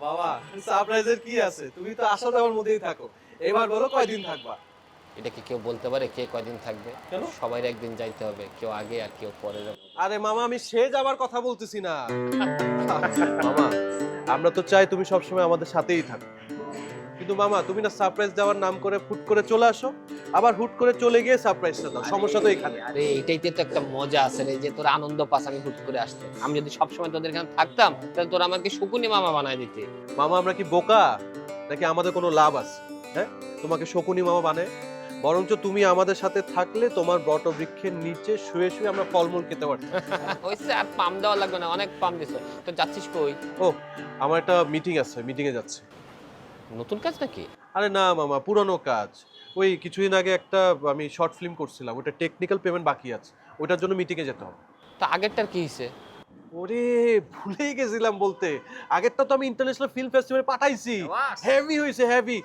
বাবা সারপ্রাইজের কি আছে? তুমি তো আসা যাওয়ার মধ্যেই থাকো। এবার বলো কয়দিন থাকবা? এটা কি কেউ বলতে পারে কে কয়দিন থাকবে? সবাই একদিন যাইতে হবে কেউ আগে আর কেউ পরে যাবে। আরে মামা আমি সে যাবার কথা বলতেছি না। মামা আমরা তো চাই তুমি সবসময় আমাদের সাথেই থাকো। কিন্তু মামা তুমি না সারপ্রাইজ দেওয়ার নাম করে হুট করে চলে আসো আবার হুট করে চলে গিয়ে সারপ্রাইজটা দাও সমস্যা তো এখানে। আরে এইটাইতে তো একটা মজা আছে রে যে তোর আনন্দ পাস আমি হুট করে আসতে। আমি যদি সবসময় তোদের এখানে থাকতাম তাহলে তোর আমাকে শকুনি মামা বানায় দিতে। মামা আমরা কি বোকা? নাকি আমাদের কোনো লাভ আছে? হ্যাঁ? তোমাকে শকুনি মামা বানায়? বরঞ্চ তুমি আমাদের সাথে থাকলে তোমার বট বৃক্ষের নিচে শুয়ে শুয়ে আমরা ফলমূল খেতে পারি হয়েছে আর পাম দেওয়া লাগবে না অনেক পাম দিছে। তো যাচ্ছিস কই? আমার একটা মিটিং আছে মিটিং এ যাচ্ছে। নতুন কাজ নাকি আরে না মামা পুরনো কাজ। ওই কিছুদিন আগে একটা আমি শর্ট ফিল্ম করছিলাম ওটা টেকনিক্যাল পেমেন্ট বাকি আছে। ওটার জন্য মিটিংয়ে এ যেতে হবে। তা আগেরটার কি হিসে ওরে ভুলেই গেছিলাম বলতে। আগেরটা তো আমি ইন্টারন্যাশনাল ফিল্ম ফেস্টিভ্যালে পাঠাইছি। হেভি হয়েছে হেভি